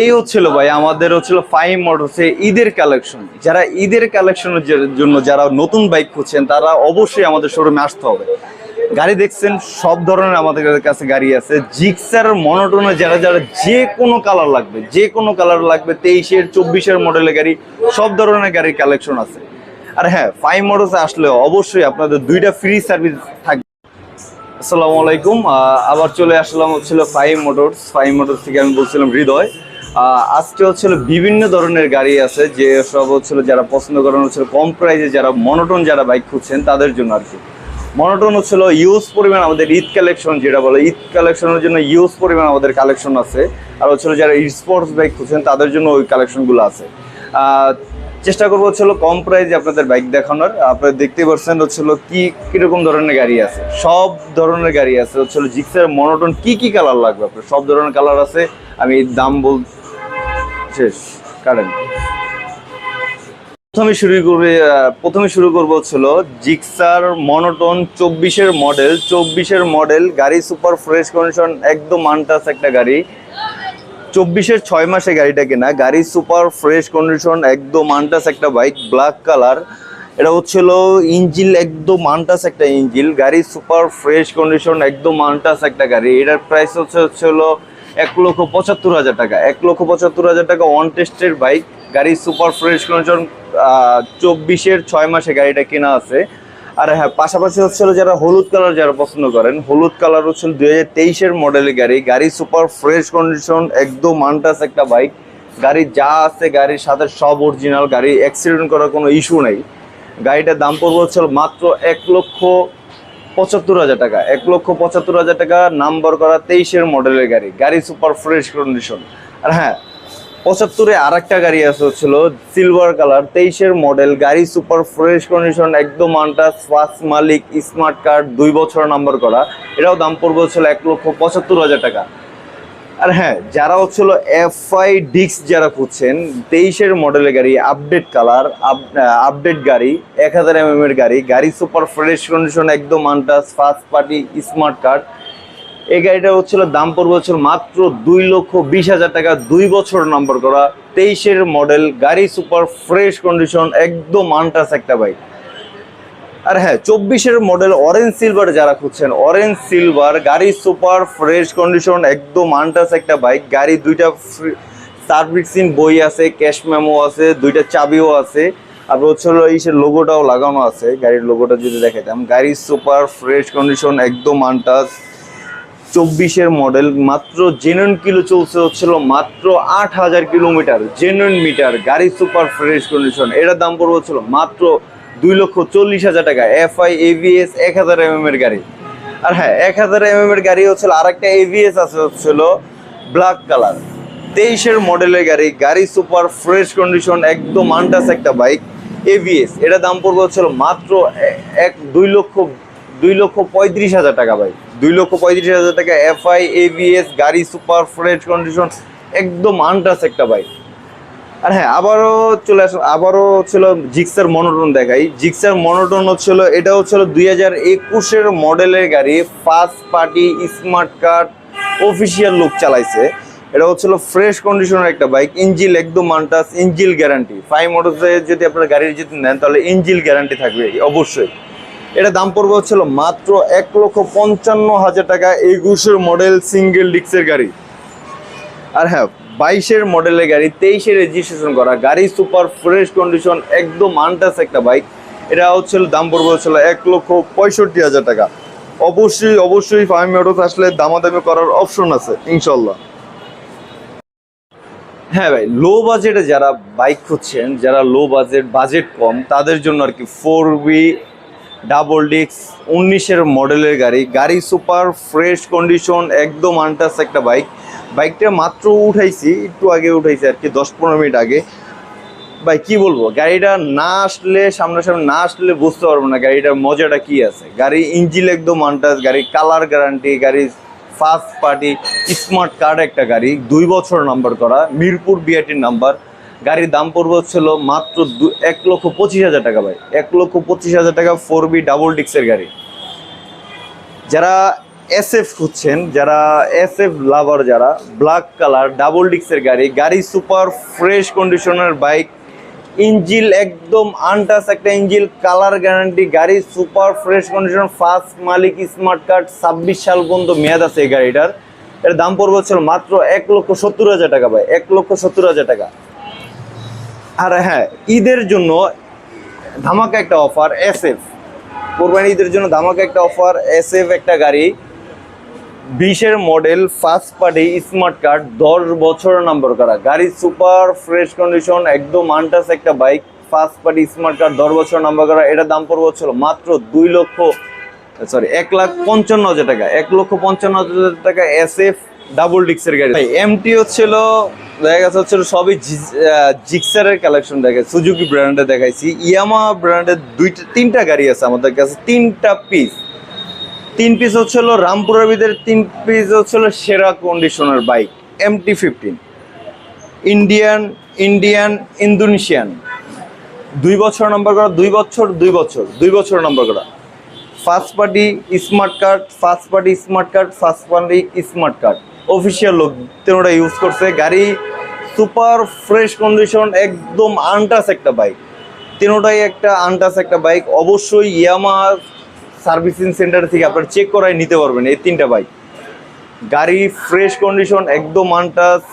এই হচ্ছিল ভাই, আমাদের হচ্ছিল ফাইভ মোটরসে ঈদের কালেকশন যারা ঈদের কালেকশনের জন্য যারা নতুন বাইক খুঁজছেন, তারা অবশ্যই আমাদের শোরুমে আসতে হবে। গাড়ি দেখছেন, সব ধরনের আমাদের কাছে গাড়ি আছে। জিক্সার মনোটনে যারা যারা যে কোনো কালার লাগবে, যে কোনো কালার লাগবে, তেইশের, চব্বিশের মডেলের গাড়ি, সব ধরনের গাড়ির কালেকশন আছে। আর হ্যাঁ ফাইভ মোটরসে আসলে অবশ্যই আপনাদের দুইটা ফ্রি সার্ভিস থাকবে। আসসালামু আলাইকুম আবার চলে আসলাম হচ্ছিল ফাইভ মোটরস ফাইভ মোটরস থেকে আমি বলছিলাম হৃদয়। আজকে হচ্ছিল বিভিন্ন ধরনের গাড়ি আছে, যে সব হচ্ছিল যারা পছন্দ করেন, হচ্ছিল কম প্রাইসে যারা মনোটন যারা বাইক খুঁজছেন, তাদের জন্য আর কি। মনোটন হচ্ছিল ইউজ পরিমাণ আমাদের ঈদ কালেকশন যেটা বলে, ঈদ কালেকশনের জন্য ইউজ পরিমাণ আমাদের কালেকশন আছে। আর হচ্ছিল যারা স্পোর্টস বাইক খুঁজছেন, তাদের জন্য ওই কালেকশনগুলো আছে। চেষ্টা করব হচ্ছিল কম প্রাইসে আপনাদের বাইক দেখানোর। আপনারা দেখতে পাচ্ছেন হচ্ছিল কি, কীরকম ধরনের গাড়ি আছে। সব ধরনের গাড়ি আছে। হচ্ছিল জিক্সের মনোটন কি কি কালার লাগবে? আপনার সব ধরনের কালার আছে। আমি দাম বল শেষ, কারেন্ট। প্রথমে শুরু করবে প্রথমে শুরু করব হচ্ছিল জিক্সার মনোটন চব্বিশের মডেল। চব্বিশের মডেল, গাড়ি সুপার ফ্রেশ কন্ডিশন, একদম আনটাস একটা গাড়ি। চব্বিশের ছয় মাসে গাড়িটা কেনা, গাড়ি সুপার ফ্রেশ কন্ডিশন, একদম আনটাস একটা বাইক, ব্ল্যাক কালার। এটা হচ্ছিল ইঞ্জিল একদম আনটাস একটা ইঞ্জিল গাড়ি সুপার ফ্রেশ কন্ডিশন, একদম আনটাস একটা গাড়ি। এটার প্রাইস হচ্ছে হচ্ছিল এক লক্ষ পঁচাত্তর হাজার টাকা। এক লক্ষ পঁচাত্তর হাজার টাকা ওয়ান টেস্টের বাইক গাড়ি সুপার ফ্রেশ কন্ডিশন চব্বিশের ছয় মাসে গাড়িটা কেনা আছে। আর হ্যাঁ পাশাপাশি হচ্ছিল যারা হলুদ কালার যারা পছন্দ করেন, হলুদ কালার হচ্ছিল দুই হাজার তেইশের মডেলের গাড়ি। গাড়ি সুপার ফ্রেশ কন্ডিশন একদম আনটাস একটা বাইক গাড়ি যা আছে গাড়ির সাথে সব অরিজিনাল গাড়ি অ্যাক্সিডেন্ট করার কোনো ইস্যু নেই। গাড়িটার দাম পড়বে হচ্ছিল মাত্র এক লক্ষ পঁচাত্তর হাজার টাকা। এক লক্ষ পঁচাত্তর হাজার টাকা নাম্বার করা তেইশের মডেলের গাড়ি গাড়ি সুপার ফ্রেশ কন্ডিশন আর হ্যাঁ পঁচাত্তরে আর একটা গাড়ি আছে হচ্ছিল সিলভার কালার তেইশের মডেল গাড়ি সুপার ফ্রেশ কন্ডিশন একদম আনটাস ফার্স্ট মালিক স্মার্ট কার্ড দুই বছর নাম্বার করা। এটাও দাম পড়বে হচ্ছিল এক লক্ষ পঁচাত্তর হাজার টাকা। আর হ্যাঁ যারা হচ্ছিল এফ আই ডিক্স যারা খুঁজছেন, তেইশের মডেলের গাড়ি আপডেট কালার আপডেট গাড়ি, এক হাজার এম এর গাড়ি গাড়ি সুপার ফ্রেশ কন্ডিশন একদম untouched first party smart card এই গাড়িটা হচ্ছিল দাম পড়বে হচ্ছিল মাত্র দুই লক্ষ বিশ হাজার টাকা, দুই বছর নম্বর করা, তেইশের মডেল গাড়ি সুপার ফ্রেশ কন্ডিশন একদম আনটাস একটা বাইক আর হ্যাঁ চব্বিশের মডেল অরেঞ্জ সিলভার যারা খুঁজছেন অরেঞ্জ সিলভার গাড়ি সুপার ফ্রেশ কন্ডিশন একদম আনটাস একটা বাইক গাড়ি দুইটা সার্ভিসিং বই আছে ক্যাশ মেমো আছে, দুইটা চাবিও আছে। আর হচ্ছে হলো লোগোটাও লাগানো আছে, গাড়ির লোগোটা যদি দেখাইতাম, গাড়ি সুপার ফ্রেশ কন্ডিশন একদম আনটাস চব্বিশের মডেল মাত্র জেনুইন কিলো চলছে হচ্ছিল মাত্র আট হাজার কিলোমিটার জেনুইন মিটার গাড়ি সুপার ফ্রেশ কন্ডিশন এটার দাম পড়বে হচ্ছিল মাত্র দুই লক্ষ চল্লিশ হাজার টাকা এফআই এভিএস এক হাজার এম এর গাড়ি। আর হ্যাঁ এক হাজার এম এর গাড়ি হচ্ছিল আর একটা এভিএস আছে, হচ্ছিল ব্ল্যাক কালার তেইশের মডেলের গাড়ি গাড়ি সুপার ফ্রেশ কন্ডিশন, একদম আনটাস একটা বাইক এভিএস এটা দাম পড়বে হচ্ছিল মাত্র এক, দুই লক্ষ দুই লক্ষ পঁয়ত্রিশ হাজার টাকা ভাই। দুই লক্ষ পঁয়ত্রিশ হাজার টাকা এফআই এভিএস গাড়ি সুপার ফ্রেশ কন্ডিশন, একদম আনটাস একটা বাইক। আর হ্যাঁ আবারও চলে আসলো আবারও ছিল জিক্সার মনোটন দেখাই। জিক্সার মনোটন হচ্ছিল, এটা হচ্ছিল দুই হাজার একুশের মডেলের গাড়ি first party smart card official look চালাইছে। এটা হচ্ছিল ফ্রেশ কন্ডিশনের একটা বাইক ইঞ্জিল একদম মান্টাস ইঞ্জিল গ্যারান্টি ফাইভ মোটরসে যদি আপনার গাড়ির যদি নেন, তাহলে ইঞ্জিল গ্যারান্টি থাকবে, অবশ্যই। এটা দাম পড়বে হচ্ছিল মাত্র এক লক্ষ পঞ্চান্ন হাজার টাকা, একুশের মডেল সিঙ্গেল ডিক্সের গাড়ি। আর হ্যাঁ বাইশের মডেলের গাড়ি, তেইশে রেজিস্ট্রেশন করা, গাড়ি সুপার ফ্রেশ কন্ডিশন একদম আনটাস একটা বাইক এটা হচ্ছিল দাম পড়বে হচ্ছিল এক লক্ষ পঁয়ষট্টি হাজার টাকা। অবশ্যই অবশ্যই ফাইভ মোটরস আসলে দামাদামি করার অপশন আছে ইনশাল্লাহ হ্যাঁ ভাই লো বাজেটে যারা বাইক খুঁজছেন, যারা লো বাজেট বাজেট কম, তাদের জন্য আর কি ফোর বি ডাবল ডিক্স উনিশের মডেলের গাড়ি গাড়ি সুপার ফ্রেশ কন্ডিশন একদম আনটাস একটা বাইক বাইকটা মাত্র উঠাইছি, একটু আগে উঠাইছি আর কি, দশ পনেরো মিনিট আগে। ভাই, কি বলব? গাড়িটা না আসলে, সামনাসামনি না আসলে বুঝতে পারব না গাড়িটার মজাটা কি আছে। গাড়ি ইঞ্জিল একদম আনটাস গাড়ি কালার গ্যারান্টি গাড়ি ফার্স্ট পার্টি স্মার্ট কার্ড একটা গাড়ি, দুই বছর নাম্বার করা, মিরপুর বিআরটির নাম্বার গাড়ির দাম পড়বে ছিল মাত্র দু- এক লক্ষ পঁচিশ হাজার টাকা ভাই। এক লক্ষ পঁচিশ হাজার টাকা ফোর বি ডাবল ডিক্সের গাড়ি। যারা এস এফ খুঁজছেন, যারা এস এফ লাভার যারা ব্ল্যাক কালার ডাবল ডিক্সের গাড়ি গাড়ি সুপার ফ্রেশ কন্ডিশনের বাইক ইঞ্জিল একদম আনটাস একটা ইঞ্জিল কালার গ্যারান্টি গাড়ি সুপার ফ্রেশ কন্ডিশন ফার্স্ট মালিক স্মার্ট কার্ড ছাব্বিশ সাল পর্যন্ত মেয়াদ আছে এই গাড়িটার। এর দাম পড়বে হচ্ছিল মাত্র এক লক্ষ সত্তর হাজার টাকা ভাই, এক লক্ষ সত্তর হাজার টাকা। আর হ্যাঁ ঈদের জন্য ধামাকা একটা অফার এস এফ কোরবানি ঈদের জন্য ধামাকা একটা অফার এস এফ একটা গাড়ি। বিশের model first party smart card দশ বছর নাম্বার করা। গাড়ি সুপার ফ্রেশ কন্ডিশন একদম আনটাস একটা bike first party smart card দশ বছর নাম্বার করা। এটা দাম পড়বে হচ্ছিল মাত্র দুই লক্ষ সরি এক লাখ পঞ্চান্ন হাজার টাকা। এক লক্ষ পঞ্চান্ন হাজার টাকা এস এফ ডাবল ডিক্সের গাড়ি। এমটি হচ্ছিল, দেখা গেছে হচ্ছিল সবই জিক্সারের কালেকশন দেখে সুজুকি ব্র্যান্ডে দেখাইছি। ইয়ামা ব্র্যান্ডের দুইটা, তিনটা গাড়ি আছে আমাদের কাছে, তিনটা পিস তিন পিস হচ্ছিল রামপুরের ভিতরে তিন পিস হচ্ছিল সেরা কন্ডিশনের bike MT fifteen Indian Indian Indonesian দুই বছর নাম্বার করা, দুই বছর দুই বছর দুই বছর নাম্বার করা। First party smart card first party smart card first party smart card official লোক তেনারা ইউজ করছে। গাড়ি সুপার ফ্রেশ কন্ডিশন একদম আনটাস একটা বাইক তিনোটাই একটা আনটাস একটা বাইক অবশ্যই ইয়ামা সার্ভিসিং সেন্টার থেকে আপনারা চেক করাই নিতে পারবেন এই তিনটা বাইক গাড়ি ফ্রেশ কন্ডিশন একদম আনটাস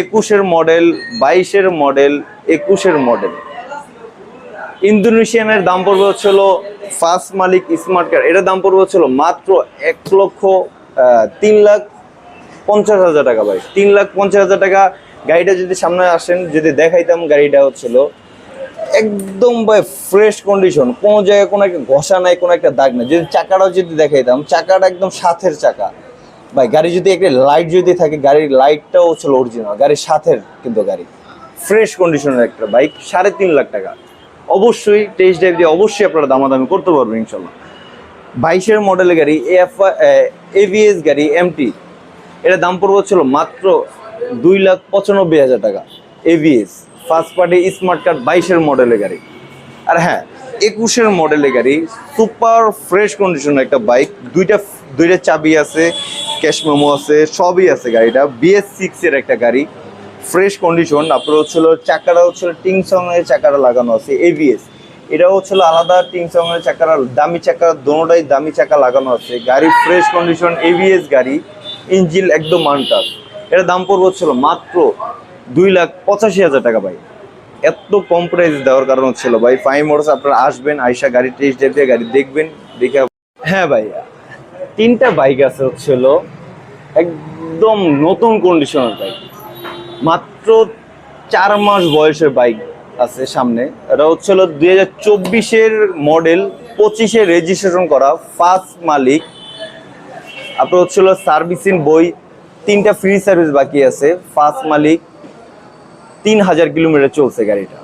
একুশের মডেল বাইশের মডেল একুশের মডেল ইন্দোনেশিয়ানের দাম পড়বে হচ্ছিল ফার্স্ট মালিক স্মার্ট কার এটার দাম পড়বে হচ্ছিল মাত্র এক লক্ষ তিন লাখ পঞ্চাশ হাজার টাকা ভাই। তিন লাখ পঞ্চাশ হাজার টাকা। গাড়িটা যদি সামনে আসেন, যদি দেখাইতাম গাড়িটা হচ্ছিল একদম ভাই ফ্রেশ কন্ডিশন কোনো জায়গায় কোনো একটা ঘষা নাই, কোনো একটা দাগ নাই। যদি চাকাটাও যদি দেখাইতাম, চাকাটা একদম সাথের চাকা। ভাই, গাড়ি যদি একটা লাইট যদি থাকে, গাড়ির লাইটটাও ছিল অরিজিনাল গাড়ির সাথের কিন্তু গাড়ি। ফ্রেশ কন্ডিশনের একটা বাইক সাড়ে তিন লাখ টাকা। অবশ্যই টেস্ট ড্রাইভ দিয়ে অবশ্যই আপনারা দামাদামি করতে পারবেন ইনশাল্লাহ বাইশের মডেলের গাড়ি এফ এভিএস গাড়ি এমটি এটা দাম পড়বে ছিল মাত্র দুই লাখ পঁচানব্বই হাজার টাকা ABS first party smart card বাইশের মডেলের গাড়ি। আর হ্যাঁ একুশের মডেলের গাড়ি সুপার ফ্রেশ কন্ডিশনের একটা বাইক দুইটা দুইটা চাবি আছে ক্যাশ মেমো আছে, সবই আছে গাড়িটা। বিএস সিক্সের একটা গাড়ি ফ্রেশ কন্ডিশন আপনার হচ্ছিল চাকাটা হচ্ছিল টিংসং এর চাকাটা লাগানো আছে এভিএস এটা হচ্ছিল আলাদা টিংসং এর চাকাটা দামি চাকা, দোনোটাই দামি চাকা লাগানো আছে। গাড়ি ফ্রেশ কন্ডিশন এভিএস গাড়ি ইঞ্জিল একদম আনটাস এটা দাম পড়বে হচ্ছিল মাত্র দুই লাখ পঁচাশি হাজার টাকা ভাই। এত কম প্রাইস দেওয়ার কারণ হচ্ছিল ভাই। ফাইভ মোটরস আপনারা আসবেন, আইসা গাড়ি টেস্ট ড্রাইভ দিয়ে গাড়ি দেখবেন, দেখে হ্যাঁ ভাই, তিনটা বাইক আছে হচ্ছিল একদম নতুন কন্ডিশনের বাইক মাত্র চার মাস বয়সের বাইক আছে সামনে। এটা হচ্ছিল দুই হাজার চব্বিশের মডেল পঁচিশে রেজিস্ট্রেশন করা ফার্স্ট মালিক। আপনার হচ্ছিল সার্ভিসিং বই, তিনটা ফ্রি সার্ভিস বাকি আছে ফার্স্ট মালিক। তিন হাজার কিলোমিটার চলছে গাড়িটা।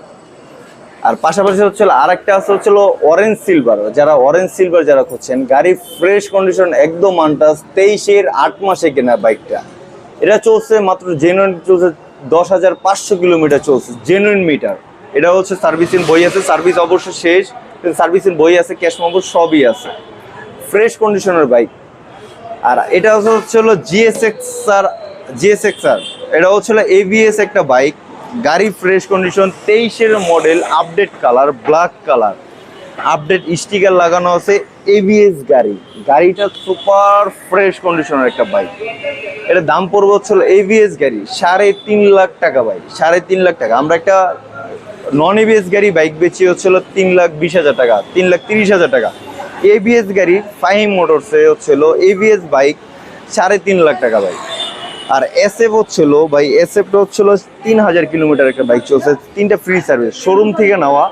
আর পাশাপাশি হচ্ছিল আর একটা আছে হচ্ছিল অরেঞ্জ সিলভার যারা অরেঞ্জ সিলভার যারা খুঁজছেন, গাড়ি ফ্রেশ কন্ডিশন একদম আনটাস তেইশের আট মাসে কেনা বাইকটা এটা চলছে মাত্র জেনুইন চলছে দশ হাজার পাঁচশো কিলোমিটার চলছে জেনুইন মিটার এটা হচ্ছে সার্ভিসিং বই আছে সার্ভিস অবশ্য শেষ সার্ভিসিং বই আছে ক্যাশ নম্বর সবই আছে। ফ্রেশ কন্ডিশনের বাইক আর এটা হচ্ছে হলো জিএসএক্স আর জিএসএক্স আর এটা হচ্ছে হলো এভিএস একটা বাইক গাড়ি ফ্রেশ কন্ডিশন তেইশের model update colour black colour update sticker লাগানো আছে এভিএস গাড়ি। গাড়িটা সুপার ফ্রেশ কন্ডিশনের একটা বাইক এটা দাম পড়বে হচ্ছিল এভিএস গাড়ি, সাড়ে তিন লাখ টাকা বাইক সাড়ে তিন লাখ টাকা। আমরা একটা নন এভিএস গাড়ি বাইক বেচি হচ্ছিল তিন লাখ বিশ হাজার টাকা, তিন লাখ তিরিশ হাজার টাকা। এবিএস গাড়ি ফাইম মোটরসে হচ্ছিল এবিএস বাইক সাড়ে তিন লাখ টাকা বাইক আর এস এফ হচ্ছিল, ভাই এস এফটা হচ্ছিল তিন হাজার কিলোমিটার একটা বাইক চলছে। তিনটা ফ্রি সার্ভিস শোরুম থেকে নেওয়া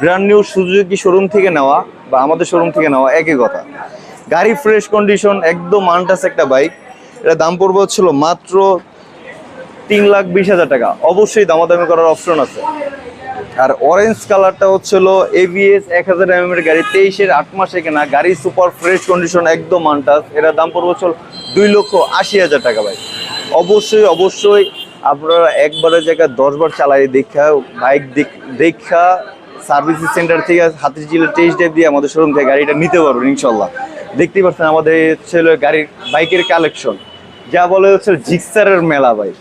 ব্র্যান্ড নিউ সুজুকি শোরুম থেকে নেওয়া বা আমাদের শোরুম থেকে নেওয়া, একই কথা। গাড়ি ফ্রেশ কন্ডিশন একদম আনটাস একটা বাইক এটা দাম পড়বে হচ্ছিল মাত্র তিন লাখ বিশ হাজার টাকা। অবশ্যই দামাদামি করার অপশন আছে। আর অরেঞ্জ কালারটা হচ্ছিল এভিএস এক হাজার এম এর গাড়ি, তেইশের আট মাসে কেনা, গাড়ি সুপার ফ্রেশ কন্ডিশন একদম আনটাস এটার দাম পড়বে হচ্ছিল দুই লক্ষ আশি হাজার টাকা ভাই। অবশ্যই অবশ্যই আপনারা একবারের জায়গায় দশবার চালাই দেখা, বাইক দেখা সার্ভিস সেন্টার থেকে হাতির জিলের টেস্ট ড্রাইভ দিয়ে আমাদের শোরুম থেকে গাড়িটা নিতে পারবেন ইনশাল্লাহ। দেখতেই পাচ্ছেন আমাদের ছেলে গাড়ির, বাইকের কালেকশন যা বলে হচ্ছে জিক্সারের মেলা ভাই।